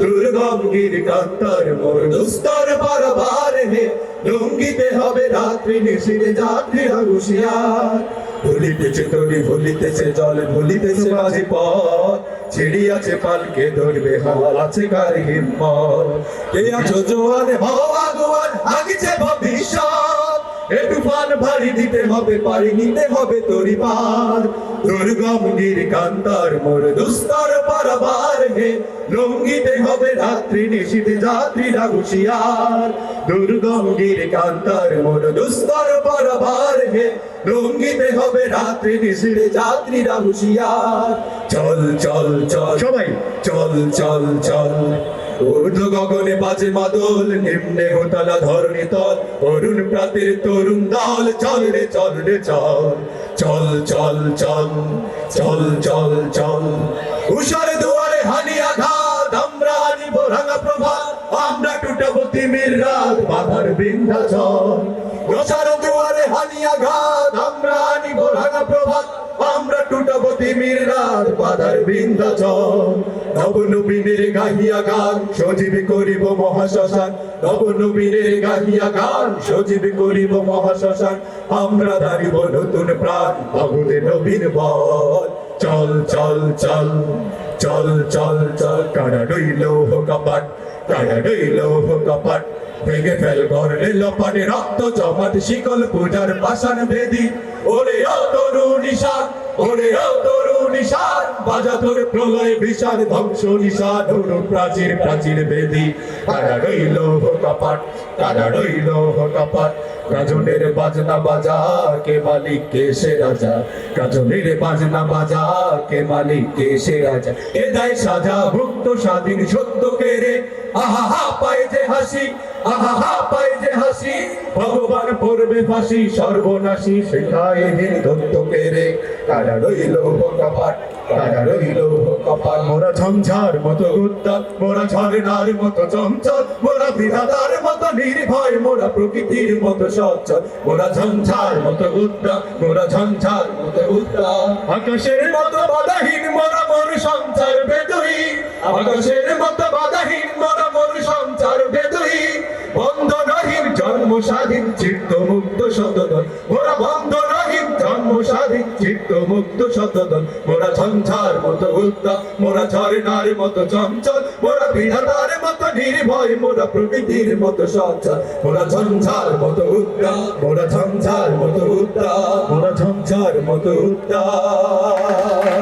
দুর্গম গির মোর দুস্তর বারবার হে। লঙ্গিতে হবে রাত্রি নিশিরে যাত্রী হুশিয়ার। ভুলিতেছে তরি, ভুলিতেছে জল, ভুলিতেছে মাঝি পথ। ছিড়িয়াছে পালকে ধরবে হাল আছে কার হিম্মত। কে আছো জোয়ানে হও আগুয়ান আগিছে ভবিষ্যৎ। এ তুফান ভারী দিতে হবে পারি নিতে হবে তরি পার। দুর্গম গির কান্তার মোর দুস্তর পারাবার হে লঙ্গিতে হবে রাত্রি নিশীতে যাত্রীরা হুশিয়ার। দুর্গম গির কান্তার মোর দুস্তর পারাবার হে লঙ্গিতে হবে রাত্রি নিশীতে যাত্রীরা হুশিয়ার। চল চল চল। সবাই। চল চল চল। ঊর্ধ্ব গগনে বাজে মাদল, নিম্নে হোতালা ধরণী তল। অরুণ প্রাতের তরুণ দল, চল রে চল রে, চল। চল চল চল চল চল চল। উষার দুয়ারে হানি আঘাত, আমরা আনিব রাঙা প্রভাত। আমরা টুটাবো তিমির রাত, বাধার বিন্ধ্যাচল। উষার দুয়ারে হানি আঘাত, আমরা আনিব রাঙা প্রভাত। নবনবীনের গাহিয়া গান সজীব করিব মহাশ্মশান। নবনবীনের গাহিয়া গান সজীব করিব মহাশ্মশান। আমরা নতুন প্রাণ ভগতে নবীন চল চল চল চল চল চল কারা রইল কপাট কারা রইল কপাট। ভেঙে ফেল ঘরে লপাটে রক্ত জমাট, শিকল পূজার পাষাণ বেদি। ওরে ও তরু নিশান ওরে গাজনের বাজনা বাজা, কে মালিক, কে সে রাজা? গাজনের বাজনা বাজা, কে মালিক, কে সে রাজা? এ দায় সাজা, ভুক্ত স্বাধীন সত্য কে রে? আহা হা, পায় যে হাসি, আহা হা হাসি। ভগবান পড়বে ফাঁসি, সর্বনাশী শেখায় দত্ত কে রে? কারা রইল কপাট কারা রইল কপাট মোরা ঝঞ্ঝার মতো উদ্দাম মোরা ঝর্ণার মতো চঞ্চল, মোরা বিধাতার মতো নির্ভয়, মোরা প্রকৃতির মতো সচ্ছল। মোরা ঝঞ্ঝার মতো উদ্দাম মোরা ঝঞ্ঝার মতো উদ্দাম আকাশের মতো বাধাহীন, মোরা মোর সঞ্চার বেদুই। আকাশের মতো বাধাহীন, মোরা মোর সঞ্চার বেদুই। বন্ধনহীন জন্ম স্বাধীন, চিত্ত মুক্ত সতদন মোরা চিত্ত মুক্ত সততন মোরা ঝঞ্ঝার মতো উত্তা মোরা ঝর্ণার মতো চঞ্চল, মোরা বিধাতার মতো নির্ভয়, মোরা প্রকৃতির মতো সচ্ছল। মোরা ঝঞ্ঝার মতো উত্তা মোরা ঝঞ্ঝার মতো উত্তা মোরা ঝঞ্ঝার মতো উদ্দাম